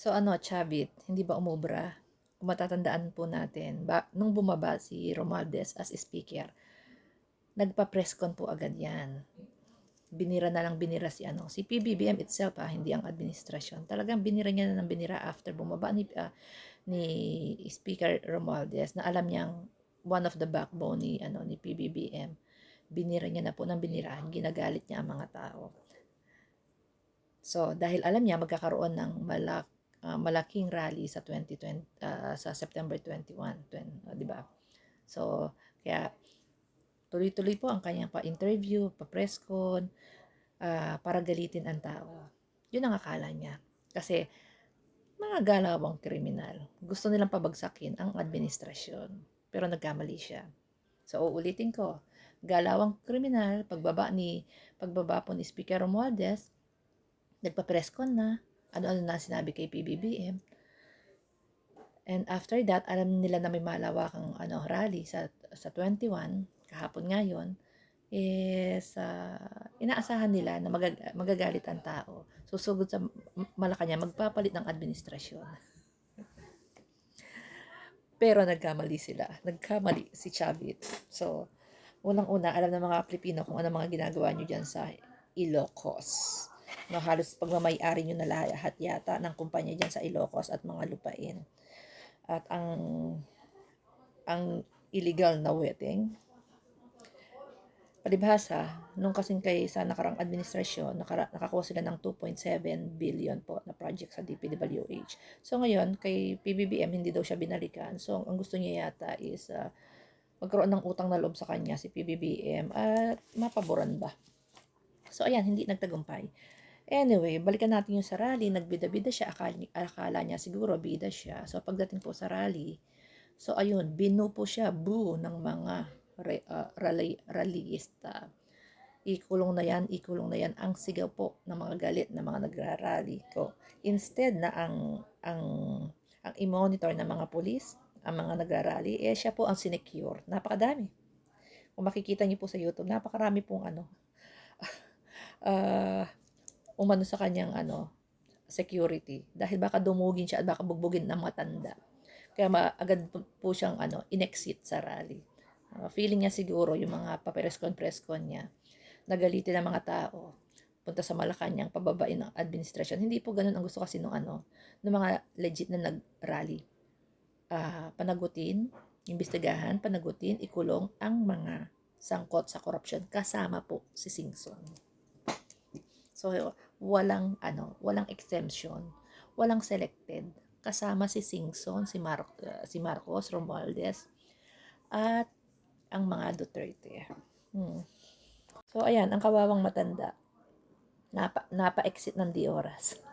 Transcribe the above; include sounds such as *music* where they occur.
So ano, Chavit, hindi ba umubra? Kung matatandaan po natin, ba, nung bumaba si Romualdez as speaker, nagpa-press con po agad yan. Binira na lang binira si ano, si PBBM itself ha, hindi ang administrasyon. Talagang binira niya na ng binira after bumaba ni, ah, ni Speaker Romualdez na alam niyang one of the backbone ni ano ni PBBM. Binira niya na po ng binira, ginagalit niya ang mga tao. So, dahil alam niya magkakaroon ng malak ah, malaking rally sa 2020 ah, sa September 21, 20, ah, 'di ba? So, kaya tuloy-tuloy po ang kanyang pa-interview, pa-press con ah, para galitin ang tao. 'Yun ang akala niya. Kasi mga galawang kriminal. Gusto nilang pabagsakin ang administrasyon. Pero nagkamali siya. So, uulitin ko. Galawang kriminal, pagbaba ni pagbaba po ni Speaker Romualdez, nagpa-press na, ano-ano na sinabi kay PBBM. And after that, alam nila na may malawakang ano, rally sa, sa 21, kahapon ngayon, is uh, inaasahan nila na magag- magagalit ang tao. Susugod sa Malacanang, magpapalit ng administrasyon. *laughs* Pero nagkamali sila. Nagkamali si Chavit. So, unang-una, alam ng mga Pilipino kung ano mga ginagawa nyo dyan sa Ilocos. No, halos pagmamayari nyo na lahat yata ng kumpanya dyan sa Ilocos at mga lupain. At ang ang illegal na wedding, palibhasa, nung kasing kay sa nakarang administrasyon, nakara, nakakuha sila ng 2.7 billion po na project sa DPWH. So ngayon, kay PBBM, hindi daw siya binalikan. So ang gusto niya yata is uh, magkaroon ng utang na loob sa kanya si PBBM at mapaboran ba. So ayan, hindi nagtagumpay. Anyway, balikan natin yung sa rally. Nagbida-bida siya. Akala, akala niya siguro bida siya. So pagdating po sa rally, so ayun, binu po siya, boo, ng mga re, uh, rally, rallyista. Ikulong na yan, ikulong na yan ang sigaw po ng mga galit na mga nagrarally ko. Instead na ang ang ang i-monitor ng mga pulis, ang mga nagrarally, eh siya po ang sinecure. Napakadami. Kung makikita niyo po sa YouTube, napakarami pong ano, uh, *laughs* umano sa kanyang ano, security. Dahil baka dumugin siya at baka bugbugin ng matanda. Kaya ma- agad po, siyang ano, in-exit sa rally. Uh, feeling niya siguro yung mga papreskon-preskon niya, nagalitin ng mga tao, punta sa Malacanang, pababain ng administrasyon. Hindi po ganun ang gusto kasi nung ano, ng mga legit na nag-rally. Ah, panagutin, imbestigahan, panagutin, ikulong ang mga sangkot sa corruption kasama po si Singson. So, walang ano, walang exemption, walang selected. Kasama si Singson, si, Mar uh, si Marcos Romualdez, at ang mga Duterte. Hmm. So, ayan, ang kawawang matanda. Napa, napa-exit ng di oras. *laughs*